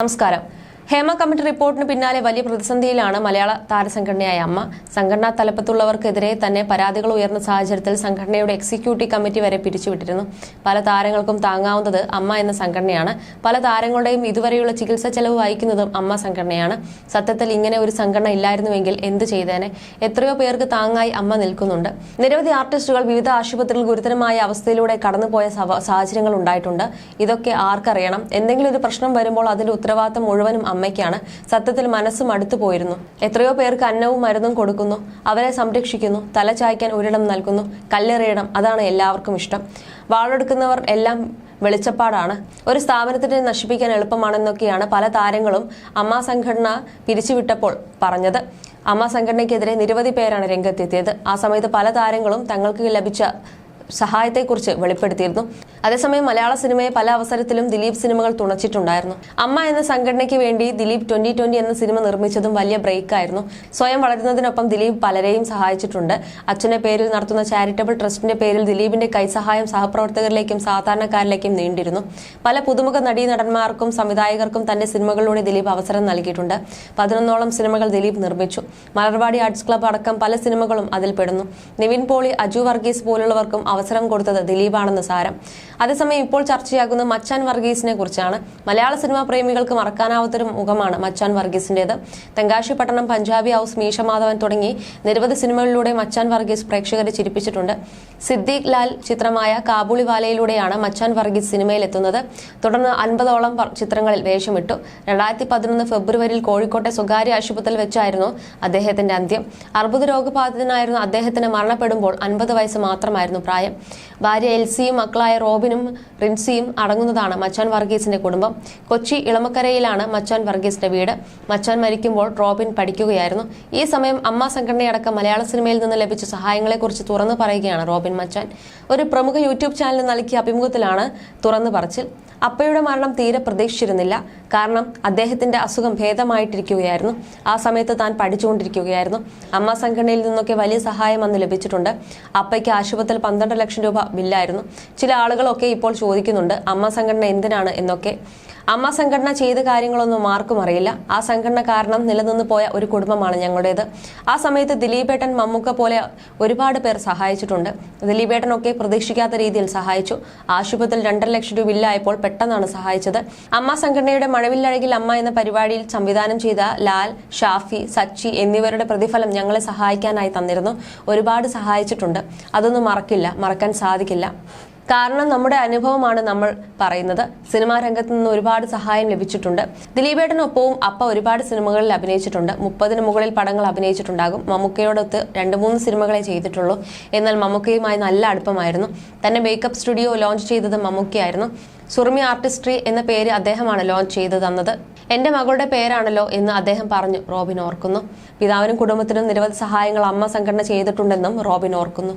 നമസ്കാരം ഹേമ കമ്മിറ്റി റിപ്പോർട്ടിന് പിന്നാലെ വലിയ പ്രതിസന്ധിയിലാണ് മലയാള താരസംഘടനയായ അമ്മ. സംഘടനാ തലപ്പത്തുള്ളവർക്കെതിരെ തന്നെ പരാതികൾ ഉയർന്ന സാഹചര്യത്തിൽ സംഘടനയുടെ എക്സിക്യൂട്ടീവ് കമ്മിറ്റി വരെ പിരിച്ചുവിട്ടിരുന്നു. പല താരങ്ങൾക്കും താങ്ങാവുന്നത് അമ്മ എന്ന സംഘടനയാണ്. പല താരങ്ങളുടെയും ഇതുവരെയുള്ള ചികിത്സ ചെലവ് വഹിക്കുന്നതും അമ്മ സംഘടനയാണ്. സത്യത്തിൽ ഇങ്ങനെ ഒരു സംഘടന ഇല്ലായിരുന്നുവെങ്കിൽ എന്ത് ചെയ്തേനെ? എത്രയോ പേർക്ക് താങ്ങായി അമ്മ നിൽക്കുന്നുണ്ട്. നിരവധി ആർട്ടിസ്റ്റുകൾ വിവിധ ആശുപത്രികൾ ഗുരുതരമായ അവസ്ഥയിലൂടെ കടന്നുപോയ സാഹചര്യങ്ങൾ ഉണ്ടായിട്ടുണ്ട്. ഇതൊക്കെ ആർക്കറിയണം? എന്തെങ്കിലും ഒരു പ്രശ്നം വരുമ്പോൾ അതിന്റെ ഉത്തരവാദിത്തം മുഴുവനും അമ്മയ്ക്കാണ്. സത്യത്തിൽ മനസ്സും അടുത്തു പോയിരുന്നു. എത്രയോ പേർക്ക് അന്നവും മരുന്നും കൊടുക്കുന്നു. അവരെ സംരക്ഷിക്കുന്നു. തല ചായ്ക്കാൻ ഒരിടം നൽകുന്നു. കല്ലെറിയണം. അതാണ് എല്ലാവർക്കും ഇഷ്ടം. വാളെടുക്കുന്നവർ എല്ലാം വെളിച്ചപ്പാടാണ്. ഒരു സ്ഥാപനത്തിനെ നശിപ്പിക്കാൻ എളുപ്പമാണെന്നൊക്കെയാണ് പല താരങ്ങളും അമ്മ സംഘടന പിരിച്ചുവിട്ടപ്പോൾ പറഞ്ഞത്. അമ്മ സംഘടനയ്ക്കെതിരെ നിരവധി പേരാണ് രംഗത്തെത്തിയത്. ആ സമയത്ത് പല താരങ്ങളും തങ്ങൾക്ക് ലഭിച്ച സഹായത്തെക്കുറിച്ച് വെളിപ്പെടുത്തിയിരുന്നു. അതേസമയം മലയാള സിനിമയെ പല അവസരത്തിലും ദിലീപ് സിനിമകൾ തുണച്ചിട്ടുണ്ടായിരുന്നു. അമ്മ എന്ന സംഘടനയ്ക്ക് വേണ്ടി ദിലീപ് ട്വന്റി ട്വന്റി എന്ന സിനിമ നിർമ്മിച്ചതും വലിയ ബ്രേക്ക് ആയിരുന്നു സ്വയം വളരുന്നതിനൊപ്പം ദിലീപ് പലരെയും സഹായിച്ചിട്ടുണ്ട്. അച്ഛന്റെ പേരിൽ നടത്തുന്ന ചാരിറ്റബിൾ ട്രസ്റ്റിന്റെ പേരിൽ ദിലീപിന്റെ കൈസഹായം സഹപ്രവർത്തകരിലേക്കും സാധാരണക്കാരിലേക്കും നീണ്ടിരുന്നു. പല പുതുമുഖ നടീനടന്മാർക്കും സംവിധായകർക്കും തന്റെ സിനിമകളിലൂടെ ദിലീപ് അവസരം നൽകിയിട്ടുണ്ട്. പതിനൊന്നോളം സിനിമകൾ ദിലീപ് നിർമ്മിച്ചു. മലർവാടി ആർട്സ് ക്ലബ് അടക്കം പല സിനിമകളും അതിൽ പെടുന്നു. നിവിൻ പോളി അജു വർഗീസ് പോലുള്ളവർക്കും അവസരം കൊടുത്തത് ദിലീപാണെന്ന് സാരം. അതേസമയം ഇപ്പോൾ ചർച്ചയാകുന്ന മച്ചാൻ വർഗീസിനെ കുറിച്ചാണ്. മലയാള സിനിമാ പ്രേമികൾക്ക് മറക്കാനാവാത്തൊരു മുഖമാണ് മച്ചാൻ വർഗീസിന്റേത്. തെങ്കാശി പട്ടണം പഞ്ചാബി ഹൗസ് മീശമാധവൻ തുടങ്ങി നിരവധി സിനിമകളിലൂടെ മച്ചാൻ വർഗീസ് പ്രേക്ഷകരെ ചിരിപ്പിച്ചിട്ടുണ്ട്. സിദ്ദീഖ് ലാൽ ചിത്രമായ കാബൂളിവാലയിലൂടെയാണ് മച്ചാൻ വർഗീസ് സിനിമയിലെത്തുന്നത്. തുടർന്ന് അൻപതോളം ചിത്രങ്ങളിൽ വേഷമിട്ടു. രണ്ടായിരത്തി പതിനൊന്ന് ഫെബ്രുവരിയിൽ കോഴിക്കോട്ടെ സ്വകാര്യ ആശുപത്രിയിൽ വെച്ചായിരുന്നു അദ്ദേഹത്തിന്റെ അന്ത്യം. അർബുദ രോഗബാധിതനായിരുന്ന അദ്ദേഹത്തിന് മരണപ്പെടുമ്പോൾ അൻപത് വയസ്സ് മാത്രമായിരുന്നു പ്രായം. ഭാര്യ എൽസിയും മക്കളായ റോബിനും റിൻസിയും അടങ്ങുന്നതാണ് മച്ചാൻ വർഗീസിന്റെ കുടുംബം. കൊച്ചി ഇളമക്കരയിലാണ് മച്ചാൻ വർഗീസിന്റെ വീട്. മച്ചാൻ മരിക്കുമ്പോൾ റോബിൻ പഠിക്കുകയായിരുന്നു. ഈ സമയം അമ്മ സംഘടനയടക്കം മലയാള സിനിമയിൽ നിന്ന് ലഭിച്ച സഹായങ്ങളെക്കുറിച്ച് തുറന്നു പറയുകയാണ് റോബിൻ മച്ചാൻ. ഒരു പ്രമുഖ യൂട്യൂബ് ചാനലിന് നൽകിയ അഭിമുഖത്തിലാണ് തുറന്നു പറച്ചിൽ. അപ്പയുടെ മരണം തീരെ പ്രതീക്ഷിച്ചിരുന്നില്ല. കാരണം അദ്ദേഹത്തിന്റെ അസുഖം ഭേദമായിട്ടിരിക്കുകയായിരുന്നു. ആ സമയത്ത് താൻ പഠിച്ചുകൊണ്ടിരിക്കുകയായിരുന്നു. അമ്മ സംഘടനയിൽ നിന്നൊക്കെ വലിയ സഹായം അന്ന് ലഭിച്ചിട്ടുണ്ട്. അപ്പയ്ക്ക് ആശുപത്രിയിൽ പന്ത്രണ്ട് ലക്ഷം രൂപ ബില്ലായിരുന്നു. ചില ആളുകളൊക്കെ ഇപ്പോൾ ചോദിക്കുന്നുണ്ട് അമ്മ സംഘടന എന്തിനാണ് എന്നൊക്കെ. അമ്മ സംഘടന ചെയ്ത കാര്യങ്ങളൊന്നും ആർക്കും അറിയില്ല. ആ സംഘടന കാരണം നിലനിന്ന് പോയ ഒരു കുടുംബമാണ് ഞങ്ങളുടേത്. ആ സമയത്ത് ദിലീപേട്ടൻ മമ്മൂക്ക പോലെ ഒരുപാട് പേർ സഹായിച്ചിട്ടുണ്ട്. ദിലീപേട്ടനൊക്കെ പ്രതീക്ഷിക്കാത്ത രീതിയിൽ സഹായിച്ചു. ആശുപത്രിയിൽ രണ്ടര ലക്ഷം രൂപ ഇല്ലായപ്പോൾ പെട്ടെന്നാണ് സഹായിച്ചത്. അമ്മ സംഘടനയുടെ മഴവില്ലഴകിൽ അമ്മ എന്ന പരിപാടിയിൽ സംവിധാനം ചെയ്ത ലാൽ ഷാഫി സച്ചി എന്നിവരുടെ പ്രതിഫലം ഞങ്ങളെ സഹായിക്കാനായി തന്നിരുന്നു. ഒരുപാട് സഹായിച്ചിട്ടുണ്ട്. അതൊന്നും മറക്കില്ല മറക്കാൻ സാധിക്കില്ല. കാരണം നമ്മുടെ അനുഭവമാണ് നമ്മൾ പറയുന്നത്. സിനിമാ രംഗത്ത് നിന്ന് ഒരുപാട് സഹായം ലഭിച്ചിട്ടുണ്ട്. ദിലീപേട്ടനൊപ്പവും അപ്പ ഒരുപാട് സിനിമകളിൽ അഭിനയിച്ചിട്ടുണ്ട്. മുപ്പതിന് മുകളിൽ പടങ്ങൾ അഭിനയിച്ചിട്ടുണ്ടാകും. മമ്മൂക്കയോടൊത്ത് രണ്ട് മൂന്ന് സിനിമകളെ ചെയ്തിട്ടുള്ളൂ. എന്നാൽ മമ്മൂക്കയുമായി നല്ല അടുപ്പമായിരുന്നു. തന്നെ മേക്കപ്പ് സ്റ്റുഡിയോ ലോഞ്ച് ചെയ്തത് മമ്മൂക്കയായിരുന്നു. സുറുമി ആർട്ടിസ്ട്രി എന്ന പേര് അദ്ദേഹമാണ് ലോഞ്ച് ചെയ്തു തന്നത്. എന്റെ മകളുടെ പേരാണല്ലോ എന്ന് അദ്ദേഹം പറഞ്ഞു റോബിൻ ഓർക്കുന്നു. പിതാവിനും കുടുംബത്തിനും നിരവധി സഹായങ്ങൾ അമ്മ സംഘടന ചെയ്തിട്ടുണ്ടെന്നും റോബിൻ ഓർക്കുന്നു.